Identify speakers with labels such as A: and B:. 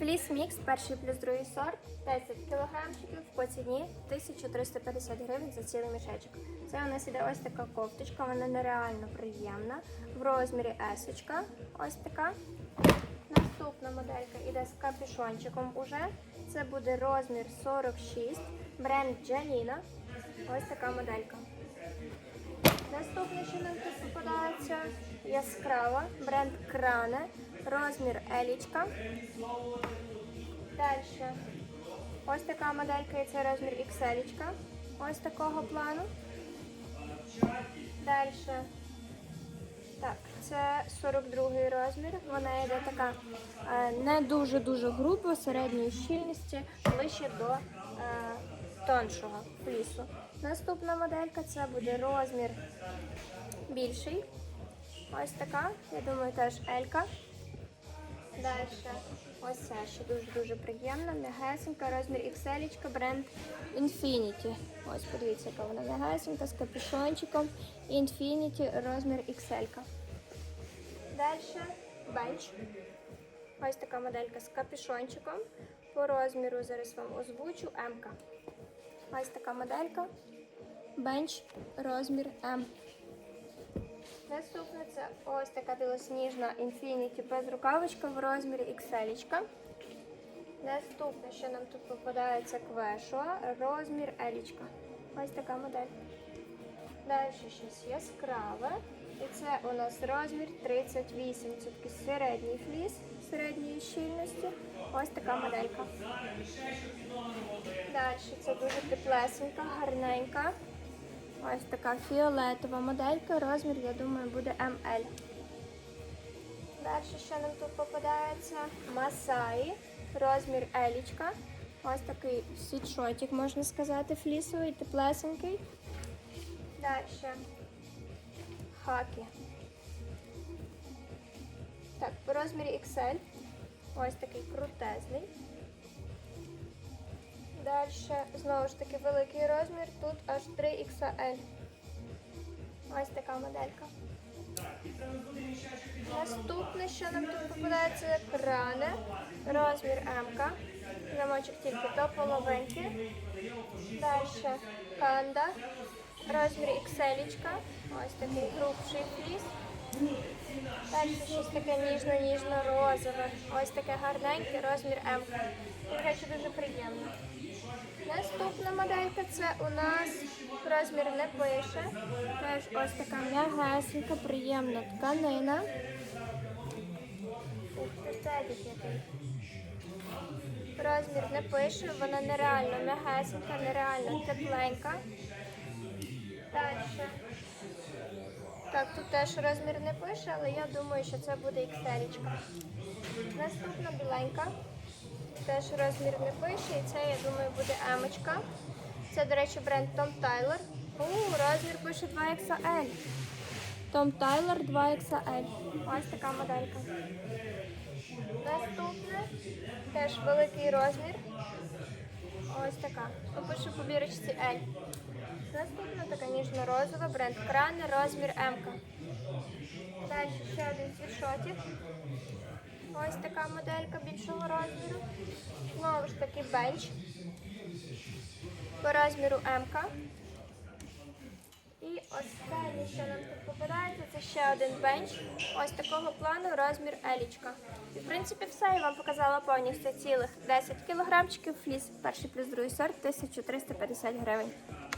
A: Фліс мікс, перший плюс другий сорт, 10 кілограмчиків по ціні 1350 гривень за цілий мішечок. Це у нас іде ось така кофточка, вона нереально приємна. В розмірі есочка. Ось така. Наступна моделька іде з капюшончиком уже. Це буде розмір 46, бренд Джаніна. Ось така моделька. Наступне, що нам тут попадається, яскрава, бренд Кране, розмір Елічка. Далі. Ось така моделька і це розмір XL. Ось такого плану. Далі. Так, це 42 розмір. Вона йде така е, не дуже-дуже грубо, середньої щільності, ближче до е, тоншого флісу. Наступна моделька це буде розмір більший. Ось така. Я думаю, теж Елька. Далі. Ось ця ще дуже-дуже приємна, м'ягесенька, розмір XL, бренд Infinity. Ось, подивіться, яка вона м'ягесенька з капюшончиком. Infinity, розмір XL. Далі бенч. Ось така моделька з капюшончиком. По розміру зараз вам озвучу М. Ось така моделька. Бенч, розмір М. Наступна це ось така білосніжна Infinity безрукавочка в розмірі XL. Наступне, що нам тут попадається квешуа, розмір L. Ось така модель. Далі щось яскраве. І це у нас розмір 38. Це такий середній фліс середньої щільності. Ось така моделька. Далі це дуже теплесенька, гарненька. Ось така фіолетова моделька. Розмір, я думаю, буде ML. Далі що нам тут попадається? Масаї. Розмір Елічка. Ось такий світшотик, можна сказати, флісовий, теплесенький. Далі. Хакі. Так, по розмірі XL. Ось такий крутезний. Далі, знову ж таки, великий розмір, тут аж 3XL. Ось така моделька. Наступне, що нам тут попадається, крани, розмір М. Замочок тільки до половинки. Далі канда, розмір XL. Ось такий грубший фліс. Далі щось таке ніжно-ніжно-розове. Ось таке гарненьке, розмір М. Речі, дуже приємно. Наступна моделька це у нас розмір не пише. Теж ось така м'ягесенька, приємна тканина. Ух ти, це який. Розмір не пише, вона нереально м'ягесенька, нереально тепленька. Далі. Так, тут теж розмір не пише, але я думаю, що це буде XL. Наступна біленька. Теж розмір не пише, і це, я думаю, буде емочка. Це, до речі, бренд Tom Tyler. У, розмір пише 2XL. Tom Tyler 2XL. Ось така моделька. Наступне теж великий розмір. Ось така. Пише по бірочці L. Наступна така ніжно-розова, бренд крани, розмір М. Далі ще один світшотик. Ось така моделька більшого розміру. Знову ж таки бенч. По розміру М. І останнє, що нам тут попадається, це ще один бенч. Ось такого плану розмір елічка. І в принципі все. Я вам показала повністю цілих 10 кілограмчиків фліс. Перший плюс другий сорт 1350 гривень.